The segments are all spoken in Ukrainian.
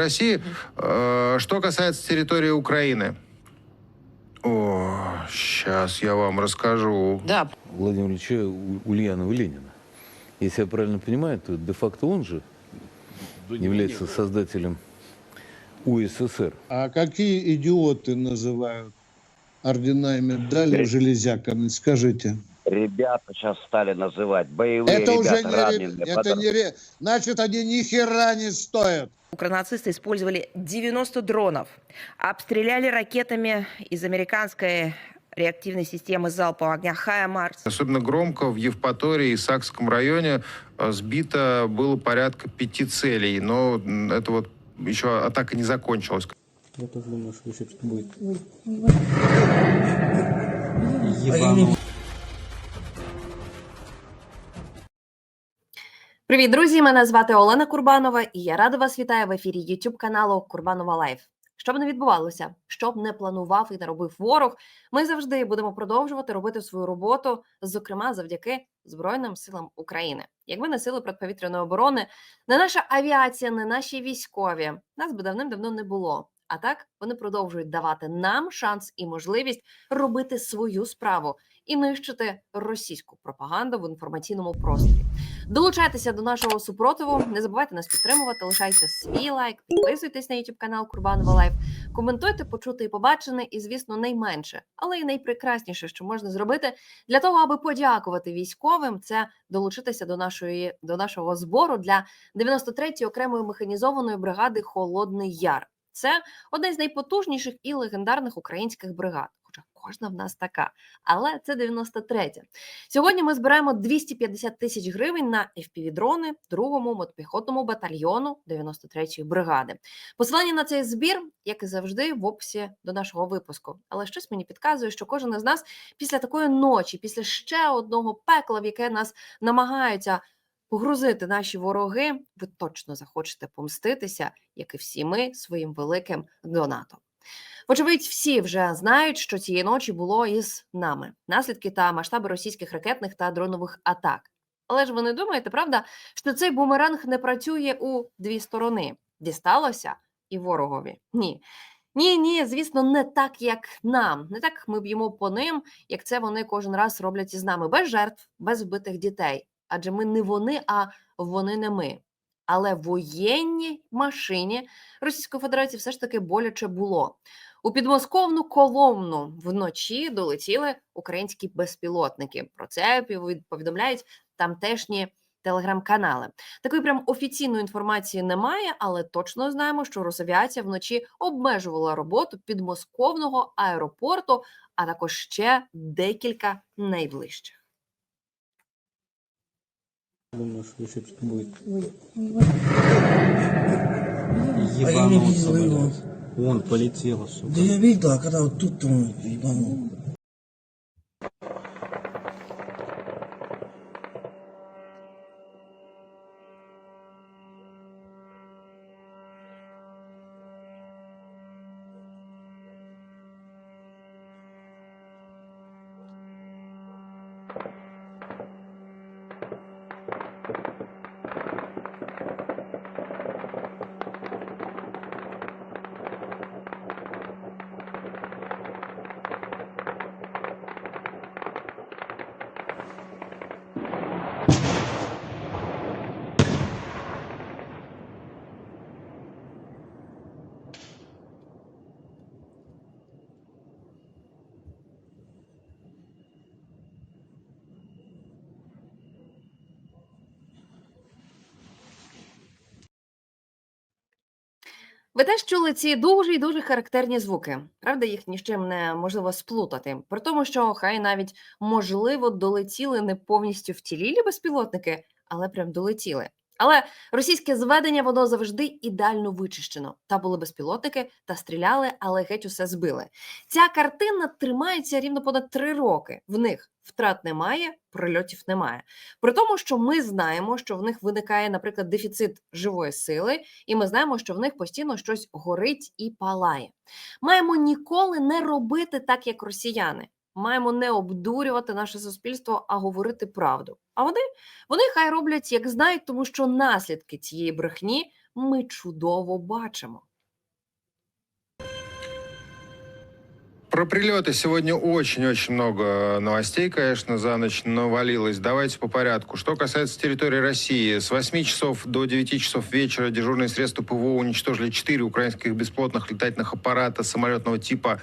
России. Э, Что касается территории Украины. О, сейчас я вам расскажу. Да, Владимира Ильича У- Ульянова Ленина. Если я правильно понимаю, то де-факто он же является создателем УССР. А какие идиоты называют ордена и медали железяками? Скажите. Ребята сейчас стали называть боевые это уже ребята не, ре- раненые. это не значит они ни хера не стоят. Укронацисты использовали 90 дронов, обстреляли ракетами из американской реактивной системы залпового огня «Хая-Марс». Особенно громко в Евпатории и Сакском районе э, сбито было порядка пяти целей. Но это вот еще атака не закончилась. Я тоже думаю, что еще будет. Привіт, друзі! Мене звати Олена Курбанова, і я рада вас вітаю в ефірі YouTube каналу Курбанова Лайф. Що б не відбувалося, що б не планував і не робив ворог, ми завжди будемо продовжувати робити свою роботу, зокрема завдяки Збройним силам України. Якби не сили протиповітряної оборони, не наша авіація, не наші військові, нас би давним-давно не було. А так вони продовжують давати нам шанс і можливість робити свою справу і нищити російську пропаганду в інформаційному просторі. Долучайтеся до нашого супротиву. Не забувайте нас підтримувати. Лишайте свій лайк, підписуйтесь на YouTube канал Курбанова Лайф, коментуйте, почути і побачене, і звісно, найменше, але й найпрекрасніше, що можна зробити для того, аби подякувати військовим. Це долучитися до нашої до нашого збору для 93-ї окремої механізованої бригади Холодний Яр. Це одна з найпотужніших і легендарних українських бригад. Хоча кожна в нас така, але це 93-я. Сьогодні ми збираємо 250 тисяч гривень на FPV-дрони другому мотопіхотному батальйону 93-ї бригади. Посилання на цей збір, як і завжди, в описі до нашого випуску. Але щось мені підказує, що кожен із нас після такої ночі, після ще одного пекла, в яке нас намагаються погрузити наші вороги, ви точно захочете помститися, як і всі ми своїм великим донатом. Вочевидь, всі вже знають, що цієї ночі було із нами наслідки та масштаби російських ракетних та дронових атак. Але ж ви не думаєте, правда, що цей бумеранг не працює у дві сторони? Дісталося і ворогові. Ні. Ні, ні, звісно, не так, як нам. Не так ми б'ємо по ним, як це вони кожен раз роблять із нами, без жертв, без вбитих дітей. Адже ми не вони, а вони не ми. Але воєнній машині Російської Федерації все ж таки боляче було. У підмосковну Коломну вночі долетіли українські безпілотники. Про це повід- повідомляють тамтешні телеграм-канали. Такої прям офіційної інформації немає, але точно знаємо, що Росавіація вночі обмежувала роботу підмосковного аеропорту, а також ще декілька найближчих. Думаю, что что-то будет. Ебанулся, блядь. Вон полетело, сука. Да я видел, а когда вот тут он ебанул. Ви теж чули ці дуже і дуже характерні звуки. Правда, їх ні з чим не можливо сплутати. При тому, що хай навіть можливо долетіли не повністю втілілі безпілотники, але прям долетіли. Але російське зведення воно завжди ідеально вичищено. Та були безпілотники та стріляли, але геть усе збили. Ця картина тримається рівно понад три роки. В них втрат немає, прильотів немає. При тому, що ми знаємо, що в них виникає, наприклад, дефіцит живої сили, і ми знаємо, що в них постійно щось горить і палає. Маємо ніколи не робити так, як росіяни Маємо не обдурювати наше суспільство, а говорити правду. А вони, вони хай роблять, як знають, тому що наслідки цієї брехні ми чудово бачимо. Про прилеты сегодня очень-очень много новостей, конечно, за ночь навалилось. Давайте по порядку. Что касается территории России, с 8 часов до 9 часов вечера дежурные средства ПВО уничтожили 4 украинских беспилотных летательных аппарата самолетного типа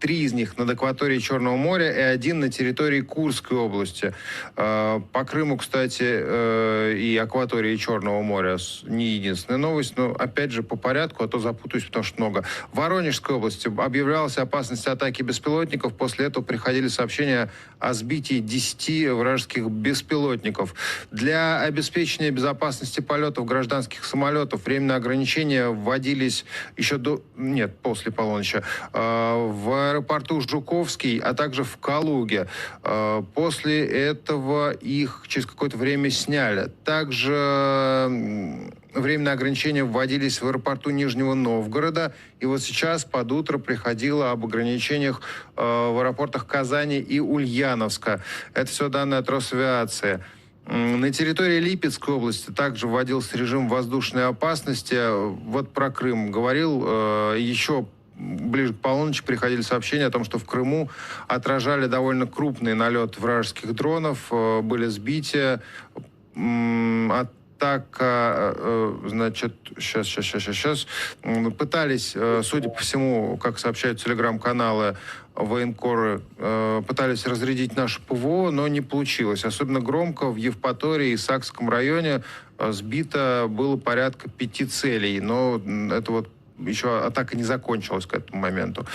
Три из них над акваторией Черного моря и один на территории Курской области. Э, По Крыму, кстати, э, и акватории Черного моря не единственная новость, но опять же по порядку, а то запутаюсь, потому что много. В Воронежской области объявлялась опасность атаки беспилотников. После этого приходили сообщения о сбитии 10 вражеских беспилотников. Для обеспечения безопасности полетов гражданских самолетов временные ограничения вводились еще до... Нет, после полуночи. Э, В аэропорту Жуковский, а также в Калуге. Э, После этого их через какое-то время сняли. Также временные ограничения вводились в аэропорту Нижнего Новгорода. И вот сейчас под утро приходило об ограничениях э, в аэропортах Казани и Ульяновска. Это все данные от Росавиации. На территории Липецкой области также вводился режим воздушной опасности. Вот про Крым говорил. э, Еще ближе к полуночи приходили сообщения о том, что в Крыму отражали довольно крупный налет вражеских дронов, э, были сбития. Атака, э, значит, сейчас, сейчас, сейчас, сейчас, сейчас. Пытались, э, судя по всему, как сообщают телеграм-каналы, военкоры э, пытались разрядить наше ПВО, но не получилось. Особенно громко в Евпатории и Сакском районе э, сбито было порядка пяти целей. Но это вот еще атака не закончилась к этому моменту.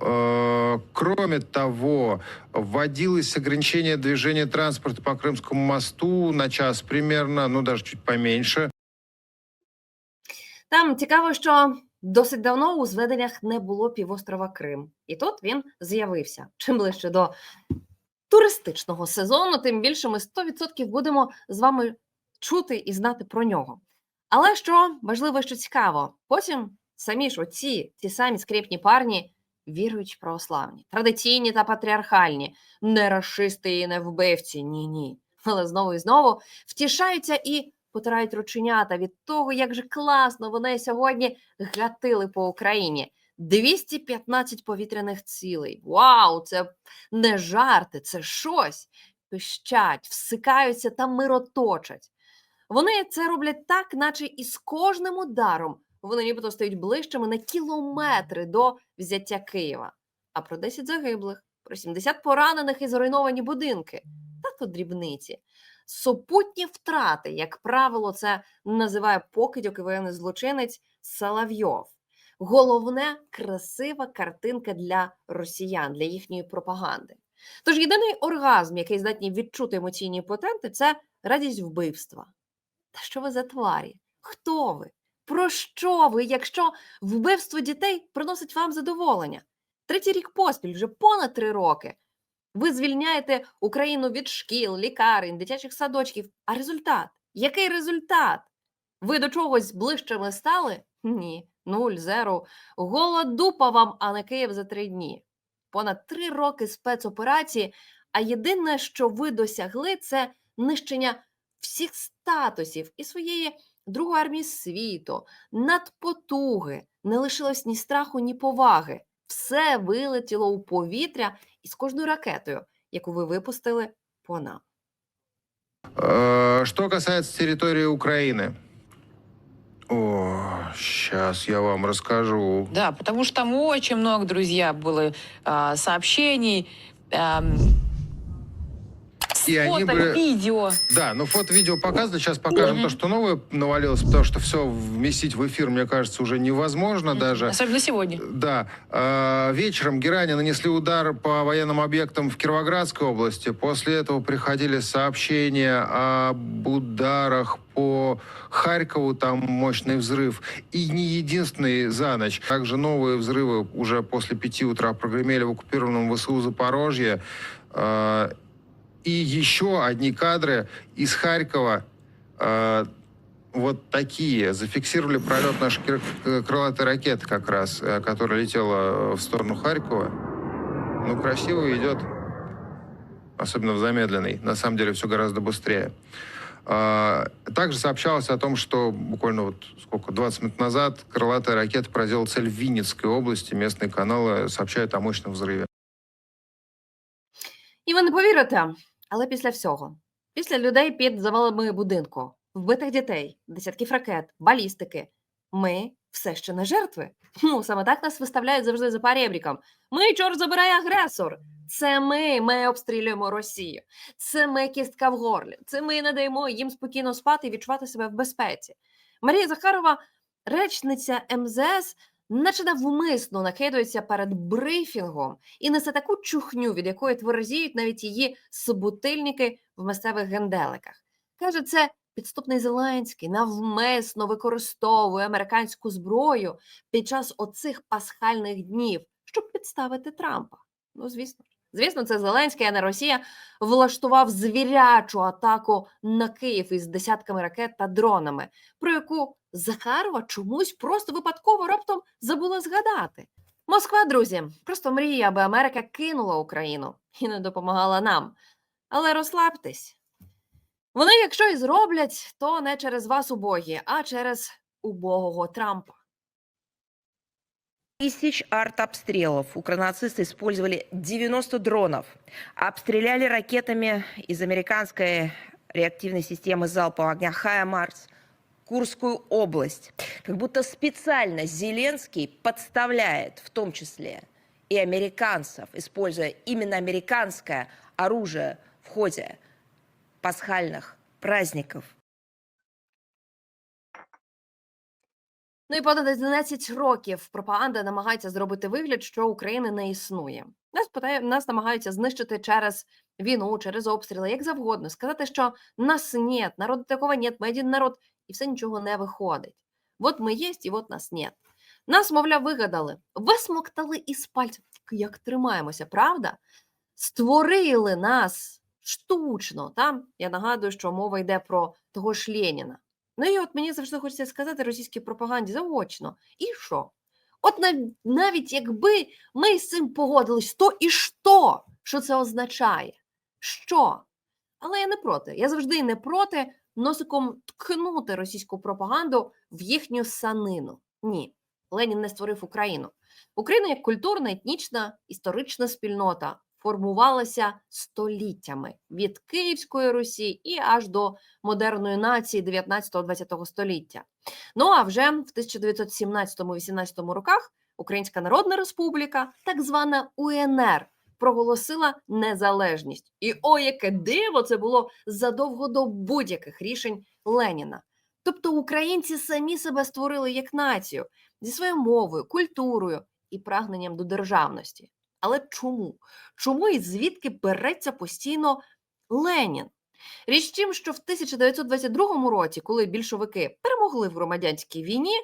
Э, Кроме того, вводилось ограничение движения транспорта по Крымскому мосту на час примерно, ну даже чуть поменьше. Там цікаво, що досить давно у зведеннях не було півострова Крим, і тут він з'явився. Чим ближче до туристичного сезону, тим більше ми 100% будемо з вами чути і знати про нього. Але що важливо, що цікаво, потім самі ж оці ті самі скріпні парні віруючі православні, традиційні та патріархальні, не расисти і не вбивці, ні, ні. Але знову і знову втішаються і потирають рученята від того, як же класно вони сьогодні гатили по Україні. 215 повітряних цілей. Вау, це не жарти, це щось. Пищать, всикаються та мироточать. Вони це роблять так, наче із кожним ударом вони нібито стають ближчими на кілометри до взяття Києва. А про 10 загиблих, про 70 поранених і зруйновані будинки. Та то дрібниці. Супутні втрати, як правило, це називає покидьок і воєнний злочинець Соловйов. Головне красива картинка для росіян, для їхньої пропаганди. Тож єдиний оргазм, який здатні відчути емоційні потенти, це радість вбивства. Та що ви за тварі? Хто ви? Про що ви, якщо вбивство дітей приносить вам задоволення? Третій рік поспіль, вже понад три роки. Ви звільняєте Україну від шкіл, лікарень, дитячих садочків. А результат? Який результат? Ви до чогось ближчими стали? Ні, нуль, зеро. Голодупа вам, а не Київ за три дні. Понад три роки спецоперації, а єдине, що ви досягли, це нищення всіх статусів і своєї Другої армії світу, надпотуги, не лишилось ні страху, ні поваги. Все вилетіло у повітря із кожною ракетою, яку ви випустили по нам. Э, Что касается территории Украины. О, сейчас я вам расскажу. Да, потому что там очень много, друзья, было а, сообщений, ам, И они фото, были- видео. Да, ну фото-видео показывали. Сейчас покажем Мгм. то, что новое навалилось, потому что все вместить в эфир, мне кажется, уже невозможно даже. Особенно сегодня. Да. Э, Вечером герани нанесли удар по военным объектам в Кировоградской области. После этого приходили сообщения об ударах по Харькову, там мощный взрыв. И не единственный за ночь. Также новые взрывы уже после пяти утра прогремели в оккупированном ВСУ Запорожье. Э, И еще одни кадры из Харькова. Э, вот такие. Зафиксировали пролет нашей э, крылатой ракеты как раз, э, которая летела в сторону Харькова. Ну, красиво идет, особенно в замедленной. На самом деле все гораздо быстрее. А, Также сообщалось о том, что буквально вот сколько, 20 минут назад крылатая ракета поразила цель в Винницкой области. Местные каналы сообщают о мощном взрыве. І ви не повірите, але після всього, після людей під завалами будинку, вбитих дітей, десятків ракет, балістики, ми все ще не жертви. Ну, саме так нас виставляють завжди за парєбріком. Ми, чорт забирає агресор. Це ми, ми обстрілюємо Росію. Це ми кістка в горлі. Це ми не даємо їм спокійно спати і відчувати себе в безпеці. Марія Захарова, речниця МЗС, наче навмисно накидується перед брифінгом і несе таку чухню, від якої тверезіють навіть її собутильники в місцевих генделиках. Каже, це підступний Зеленський навмисно використовує американську зброю під час оцих пасхальних днів, щоб підставити Трампа. Ну, звісно. Звісно, це Зеленський, а не Росія, влаштував звірячу атаку на Київ із десятками ракет та дронами, про яку Захарова чомусь просто випадково раптом забула згадати. Москва, друзі, просто мріє, аби Америка кинула Україну і не допомагала нам. Але розслабтесь. Вони, якщо і зроблять, то не через вас убогі, а через убогого Трампа. тысяч артобстрелов. Укронацисты использовали 90 дронов. Обстреляли ракетами из американской реактивной системы залпового огня «Хая-Марс» Курскую область. Как будто специально Зеленский подставляет в том числе и американцев, используя именно американское оружие в ходе пасхальных праздников. Ну і понад 11 років пропаганда намагається зробити вигляд, що України не існує. Нас питає, нас намагаються знищити через війну, через обстріли, як завгодно, сказати, що нас нет, народу такого нет, ми один народ, і все нічого не виходить. От ми є, і от нас нет. Нас, мовляв, вигадали, висмоктали із пальців, як тримаємося, правда? Створили нас штучно. Там я нагадую, що мова йде про того ж Леніна. Ну і от мені завжди хочеться сказати російській пропаганді заочно. І що? От нав- навіть якби ми з цим погодились, то і що? Що це означає? Що? Але я не проти. Я завжди не проти носиком ткнути російську пропаганду в їхню санину. Ні, Ленін не створив Україну. Україна як культурна, етнічна, історична спільнота формувалася століттями від Київської Русі і аж до модерної нації 19-20 століття. Ну а вже в 1917-18 роках Українська Народна Республіка, так звана УНР, проголосила незалежність. І о, яке диво це було задовго до будь-яких рішень Леніна. Тобто українці самі себе створили як націю зі своєю мовою, культурою і прагненням до державності. Але чому? Чому і звідки береться постійно Ленін? Річ в тім, що в 1922 році, коли більшовики перемогли в громадянській війні,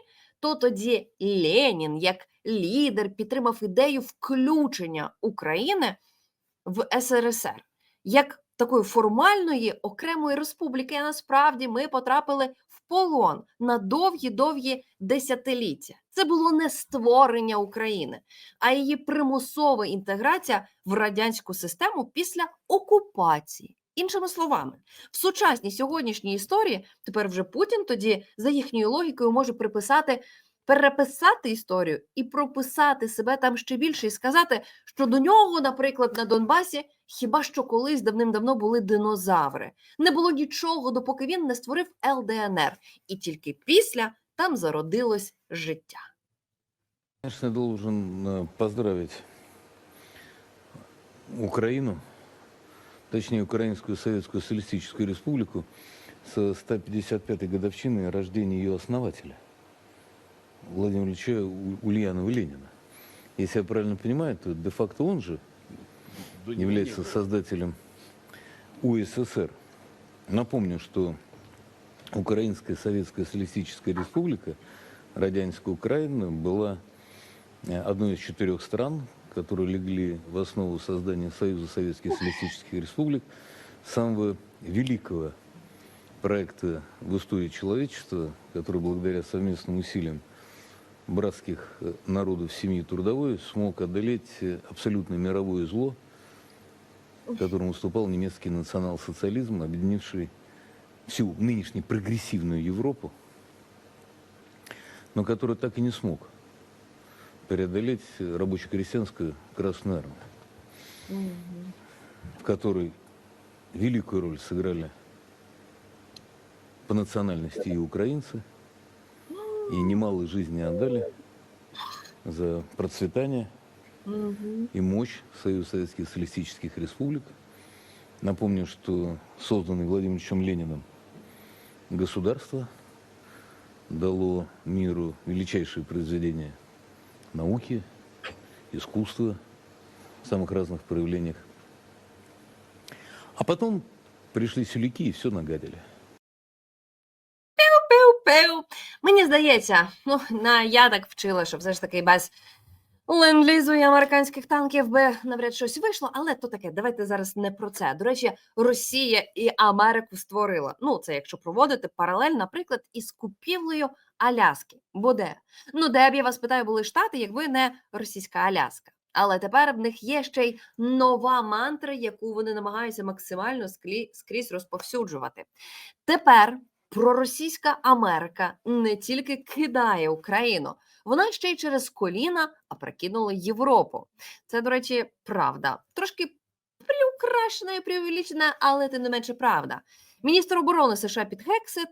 то тоді Ленін, як лідер, підтримав ідею включення України в СРСР як такої формальної окремої республіки. А насправді ми потрапили в полон на довгі-довгі десятиліття. Це було не створення України, а її примусова інтеграція в радянську систему після окупації. Іншими словами, в сучасній сьогоднішній історії тепер вже Путін тоді за їхньою логікою може приписати. Переписати історію і прописати себе там ще більше, і сказати, що до нього, наприклад, на Донбасі хіба що колись давним-давно були динозаври. Не було нічого, допоки він не створив ЛДНР, і тільки після там зародилось життя. Конечно, должен э, поздравить Украину, точнее Украинскую Советскую Социалистическую Республику со 155-й годовщиной рождения ее основателя, Владимира Ильича Ульянова Ленина. Если я правильно понимаю, то де-факто он же является создателем УССР. Напомню, что Украинская Советская Социалистическая Республика, Радянская Украина, была э, одной из четырех стран, которые легли в основу создания Союза Советских Социалистических Республик, самого великого проекта в истории человечества, который благодаря совместным усилиям братских э, народов семьи трудовой смог одолеть э, абсолютно мировое зло, которым выступал немецкий национал-социализм, объединивший всю нынешнюю прогрессивную Европу, но который так и не смог преодолеть рабоче-крестьянскую Красную Армию, в которой великую роль сыграли по национальности и украинцы, и немало жизни отдали за процветание и мощь Союза Советских Социалистических Республик. Напомню, что созданный Владимиром Ильичем Лениным государство дало миру величайшие произведения науки, искусства в самых разных проявлениях. А потом пришли сюляки и все нагадили. Пиу-пиу. Мені здається, ну на я так вчила, що все ж таки без ленд-лізу і американських танків би навряд щось вийшло, але то таке. Давайте зараз не про це. До речі, Росія і Америку створила. Ну, це якщо проводити паралель, наприклад, із купівлею Аляски. Бо де? Ну, де б я вас питаю, були штати, якби не російська Аляска. Але тепер в них є ще й нова мантра, яку вони намагаються максимально скрізь розповсюджувати. Тепер проросійська Америка не тільки кидає Україну, вона ще й через коліна опрокинула Європу. Це, до речі, правда. Трошки приукрашена і преувеличена, але тим не менше правда. Міністр оборони США Піт Гексет,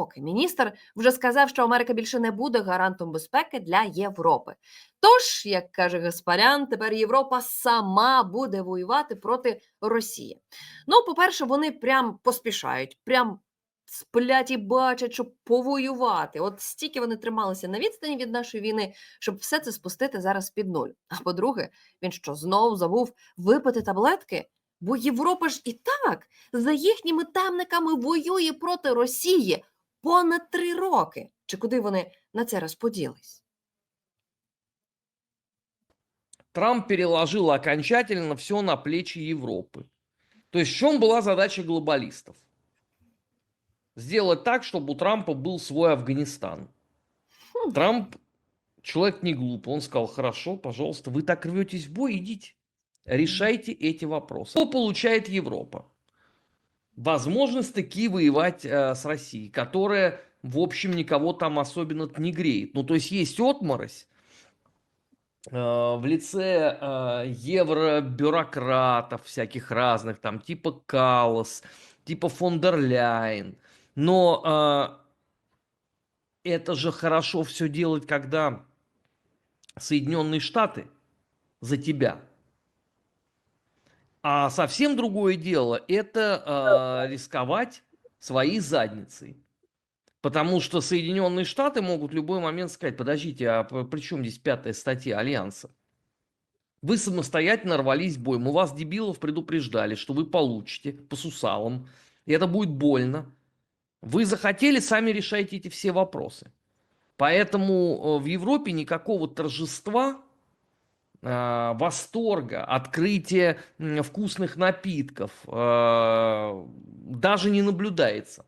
поки міністр, вже сказав, що Америка більше не буде гарантом безпеки для Європи. Тож, як каже Гаспарян, тепер Європа сама буде воювати проти Росії. Ну, по-перше, вони прям поспішають, прям сплять і бачать, щоб повоювати. От стільки вони трималися на відстані від нашої війни, щоб все це спустити зараз під нуль. А по-друге, він що знову забув випити таблетки? Бо Європа ж і так за їхніми темниками воює проти Росії понад три роки. Чи куди вони на це розподілись? Трамп переложил окончательно все на плечи Европы. То есть в чем была задача глобалистов? Сделать так, чтобы у Трампа был свой Афганистан. Хм. Трамп человек не глупый. Он сказал, хорошо, пожалуйста, вы так рветесь в бой, идите. Решайте эти вопросы. Что получает Европа? Возможность таки воевать э, с Россией, которая, в общем, никого там особенно не греет. Ну, то есть есть отморозь, э, в лице э, евробюрократов всяких разных, там типа Каллас, типа фон. Но э, это же хорошо все делать, когда Соединенные Штаты за тебя. А совсем другое дело это э, рисковать своей задницей. Потому что Соединенные Штаты могут в любой момент сказать, подождите, а при чем здесь пятая статья Альянса? Вы самостоятельно рвались в бой. Мы вас, дебилов, предупреждали, что вы получите по сусалам. И это будет больно. Вы захотели, сами решайте эти все вопросы. Поэтому э, в Европе никакого торжества, восторга, открытия м, вкусных напитков э, даже не наблюдается.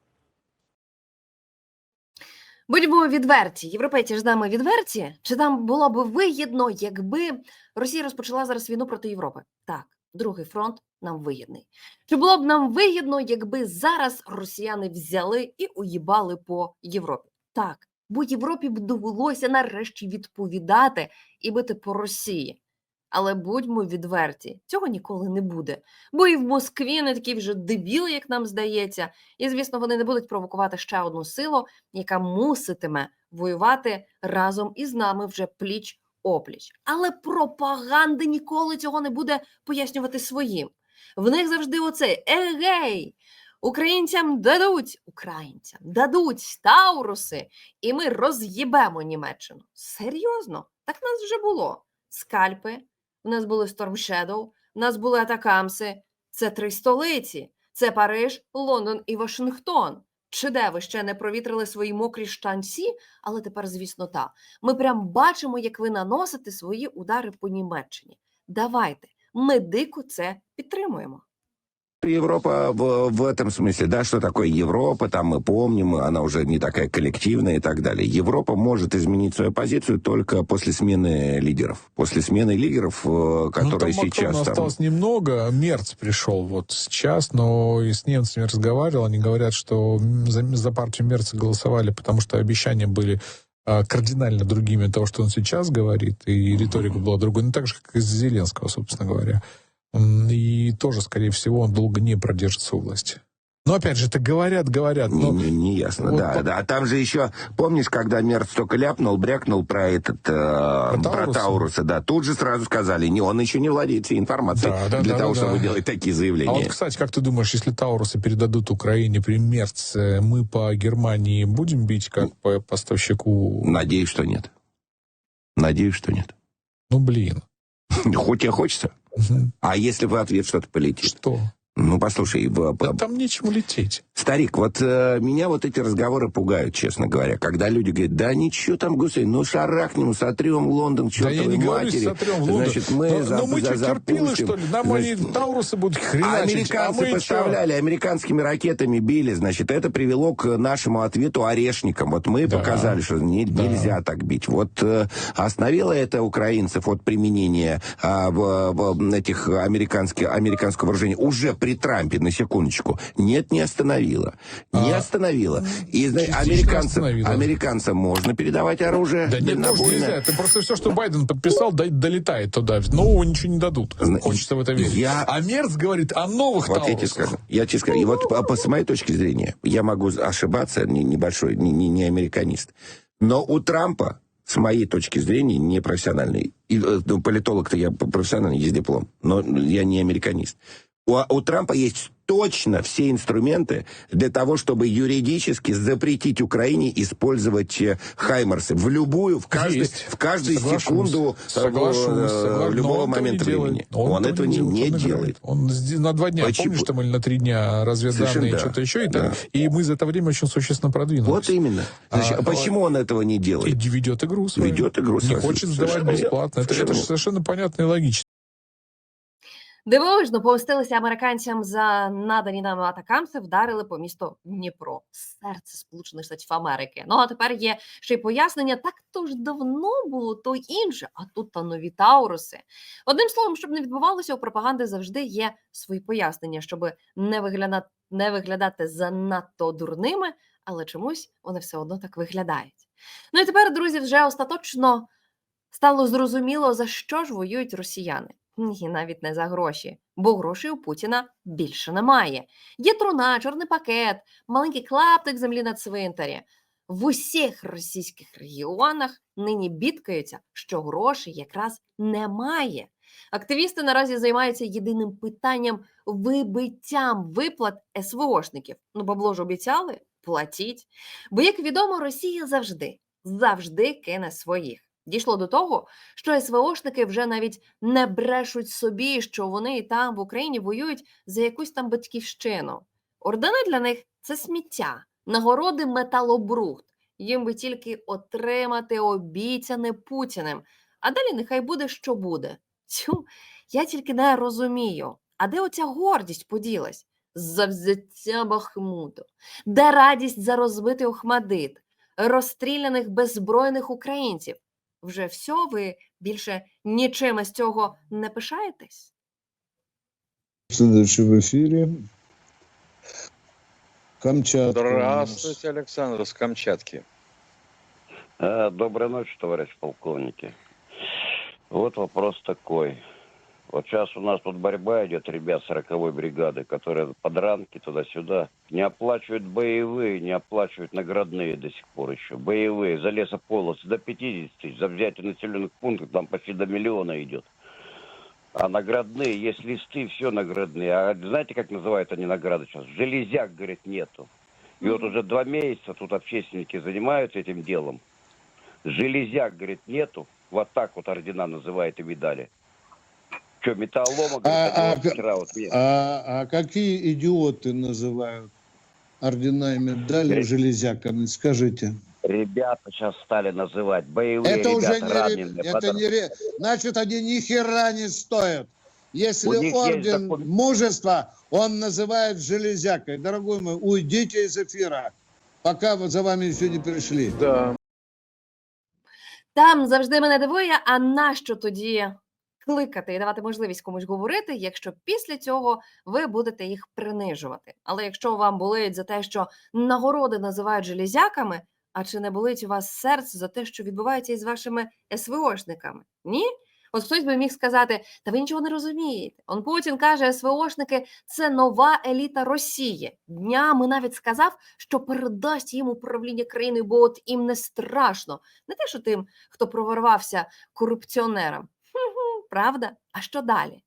Будьмо відверті, європейці ж з нами відверті. Чи нам було б вигідно, якби Росія розпочала зараз війну проти Європи? Так, другий фронт нам вигідний. Чи було б нам вигідно, якби зараз росіяни взяли і уїбали по Європі? Так, бо Європі б довелося нарешті відповідати і бити по Росії. Але будьмо відверті, цього ніколи не буде. Бо і в Москві не такі вже дебіли, як нам здається, і звісно, вони не будуть провокувати ще одну силу, яка муситиме воювати разом із нами вже пліч опліч. Але пропаганда ніколи цього не буде пояснювати своїм. В них завжди оцей егей. Українцям дадуть українцям дадуть тауруси, і ми роз'їбемо Німеччину. Серйозно, так нас вже було. Скальпи, в нас були Storm Shadow, у нас були Атакамси. Це три столиці. Це Париж, Лондон і Вашингтон. Чи де ви ще не провітрили свої мокрі штанці? Але тепер, звісно, та. Ми прям бачимо, як ви наносите свої удари по Німеччині. Давайте, ми дико це підтримуємо. Европа в, в этом смысле, да, что такое Европа, там мы помним, она уже не такая коллективная и так далее. Европа может изменить свою позицию только после смены лидеров. После смены лидеров, э, которые ну, там сейчас Макрона там... осталось немного. Мерц пришел вот сейчас, но и с немцами разговаривал. Они говорят, что за, за партию Мерца голосовали, потому что обещания были а, кардинально другими от того, что он сейчас говорит, и риторика была другой. Ну, так же, как и Зеленского, собственно говоря. И тоже, скорее всего, он долго не продержится у власти. Но, опять же, это говорят, говорят. Не, Но не, не ясно, Вот да, по- да. А там же еще, помнишь, когда Мерц только ляпнул, брякнул про этот, э, про Тауруса? Тауруса, да, тут же сразу сказали, не, он еще не владеет всей информацией Да, да, для да, того, да, чтобы да. делать такие А заявления. вот, кстати, как ты думаешь, если Таурусы передадут Украине при Мерце, мы по Германии будем бить как по поставщику? Надеюсь, что нет. Надеюсь, что нет. Ну, блин. Хоть тебе хочется. А если в ответ что-то полетит? Что? Ну, послушай, в- Да там нечему лететь. старик, вот э, меня вот эти разговоры пугают, честно говоря. Когда люди говорят, да ничего там, гусей, ну шарахнем, сотрем Лондон, к Да я чертовой не говорю, матери. сотрем в Лондон. Значит, мы, но, за- но мы за- что, терпилы, что ли? Нам Значит, они Таурусы будут А хреначить, американцы а мы чё? поставляли, американскими ракетами били, значит, это привело к нашему ответу орешникам. Вот мы Да. показали, что не- Да. нельзя так бить. Вот э, остановило это украинцев от применения а, в, в этих американских, американского вооружения уже при Трампе, на секундочку. Нет, не остановило. Не А, остановило. И зна- частично американцам, американцам можно передавать оружие. Да нет, тоже нельзя. Это просто все, что Байден подписал, до- долетает туда. Нового ничего не дадут. Хочется в это верить. я- А Мерц говорит о новых Вот я тебе скажу. Я тебе скажу. И вот по, по- с моей точки зрения, я могу ошибаться, не, небольшой, не, не, не американист. Но у Трампа, с моей точки зрения, не профессиональный. И, э, ну, политолог-то я профессиональный, есть диплом. Но я не американист. У, у Трампа есть точно все инструменты для того, чтобы юридически запретить Украине использовать э, хаймарсы в любую, в каждый, Есть. в каждую Соглашусь. секунду э, Соглашусь, соглашусь. любого момента не делает. времени. Он, Он, этого не, не делает. Он на два дня, Почему? помнишь, там или на три дня разведданные, да. что-то еще, и, так- Да. и мы за это время очень существенно продвинулись. Вот именно. Значит, А, почему он этого не И делает? ведет игру свою. Ведет игру Не свою. хочет сдавать бесплатно. Это, это же совершенно понятно и логично. Дивовижно помстилися американцям за надані нам атакамси, вдарили по місту Дніпро, серце Сполучених Штатів Америки. Ну а тепер є ще й пояснення. Так то ж давно було, то інше, а тут та нові тауруси. Одним словом, щоб не відбувалося, у пропаганди завжди є свої пояснення, щоб не виглядати, не виглядати занадто дурними, але чомусь вони все одно так виглядають. Ну і тепер, друзі, вже остаточно стало зрозуміло, за що ж воюють росіяни. Ні, навіть не за гроші, бо грошей у Путіна більше немає. Є труна, чорний пакет, маленький клаптик землі на цвинтарі. В усіх російських регіонах нині бідкаються, що грошей якраз немає. Активісти наразі займаються єдиним питанням вибиттям виплат СВОшників. Ну, бабло ж обіцяли, платіть. Бо, як відомо, Росія завжди, завжди кине своїх. Дійшло до того, що СВОшники вже навіть не брешуть собі, що вони там в Україні воюють за якусь там батьківщину. Ордени для них це сміття, нагороди металобрухт. Їм би тільки отримати обіцяне Путіним. А далі нехай буде, що буде. Цю я тільки не розумію. А де оця гордість поділась? За взяття Бахмуту, де радість за розбитий Охмадит, розстріляних беззбройних українців. Вже все, ви більше нічим із цього не пишаєтесь? Следующий в ефірі. Камчатка. Здравствуйте, Александр, с Камчатки. Э, Доброй ночи, товарищ полковники. Вот вопрос такой. Вот сейчас у нас тут борьба идет, ребят, 40-й бригады, которые подранки туда-сюда. Не оплачивают боевые, не оплачивают наградные до сих пор еще. Боевые, за лесополосы до 50 тысяч, за взятие населенных пунктов там почти до миллиона идет. А наградные, есть листы, все наградные. А знаете, как называют они награды сейчас? Железяк, говорит, нету. И вот уже два месяца тут общественники занимаются этим делом. Железяк, говорит, нету. Вот так вот ордена называют и медали. Что, металлолома, говорит, А- а- вчера вот нет. А, а какие идиоты называют ордена и медали Ре- железяками? Скажите. Ребята сейчас стали называть. Боевые это ребята уже не, ре- раненые. это подр- не ре- значит они ни хера не стоят. Если У орден закон. мужества, он называет железякой. Дорогой мой, уйдите из эфира, пока вот за вами еще не пришли. Да. Там завжди мене дивує, а нащо тоді кликати і давати можливість комусь говорити, якщо після цього ви будете їх принижувати. Але якщо вам болить за те, що нагороди називають железяками, а чи не болить у вас серце за те, що відбувається із вашими СВОшниками? Ні? От хтось би міг сказати, та ви нічого не розумієте. Он Путін каже, СВОшники це нова еліта Росії. Днями навіть сказав, що передасть їм управління країною, бо от їм не страшно. Не те, що тим, хто проворвався корупціонерам. Правда? А що далі?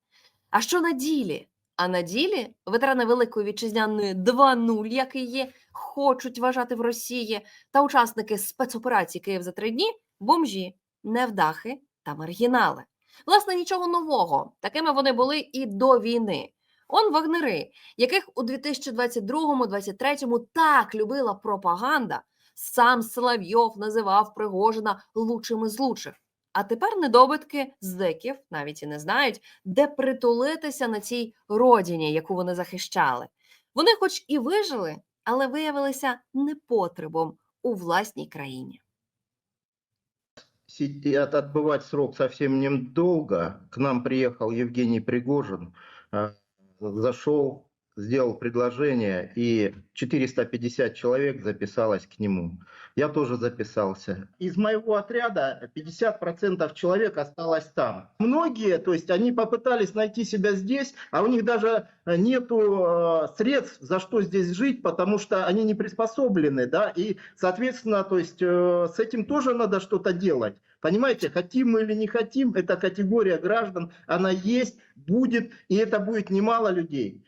А що на ділі? А на ділі ветерани Великої вітчизняної 2.0, як і є, хочуть вважати в Росії, та учасники спецоперації Київ за три дні бомжі, невдахи та маргінали. Власне, нічого нового. Такими вони були і до війни. Он вагнери, яких у 2022-2023 так любила пропаганда, сам Соловйов називав Пригожина лучшим із лучших. А тепер недобитки зеків навіть і не знають, де притулитися на цій родині, яку вони захищали. Вони, хоч і вижили, але виявилися непотребом у власній країні. отбывать срок совсем недолго. К нам приехал Евгений Пригожин, зашел, сделал предложение, и 450 человек записалось к нему. Я тоже записался. Из моего отряда 50% человек осталось там. Многие, то есть они попытались найти себя здесь, а у них даже э, нету э, средств, за что здесь жить, потому что они не приспособлены, да, и, соответственно, то есть э, с этим тоже надо что-то делать. Понимаете, хотим мы или не хотим, эта категория граждан, она есть, будет, и это будет немало людей.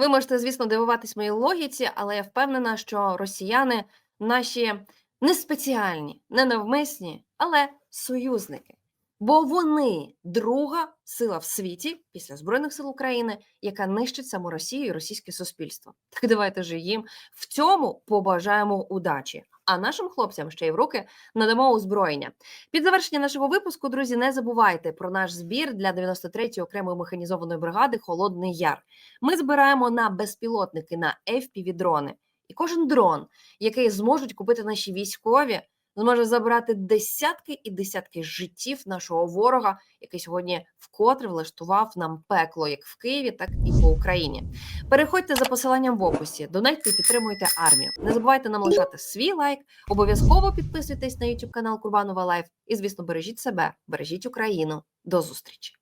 Ви можете, звісно, дивуватись моїй логіці, але я впевнена, що росіяни наші не спеціальні, не навмисні, але союзники. Бо вони друга сила в світі після Збройних сил України, яка нищить саму Росію і російське суспільство. Так давайте ж їм в цьому побажаємо удачі. А нашим хлопцям ще й в руки надамо озброєння. Під завершення нашого випуску, друзі, не забувайте про наш збір для 93-ї окремої механізованої бригади Холодний Яр. Ми збираємо на безпілотники на fpv дрони. І кожен дрон, який зможуть купити наші військові, зможе забрати десятки і десятки життів нашого ворога, який сьогодні вкотре влаштував нам пекло як в Києві, так і по Україні. Переходьте за посиланням в описі, донайте і підтримуйте армію. Не забувайте нам лишати свій лайк, обов'язково підписуйтесь на YouTube канал Курбанова Лайф. І, звісно, бережіть себе, бережіть Україну. До зустрічі!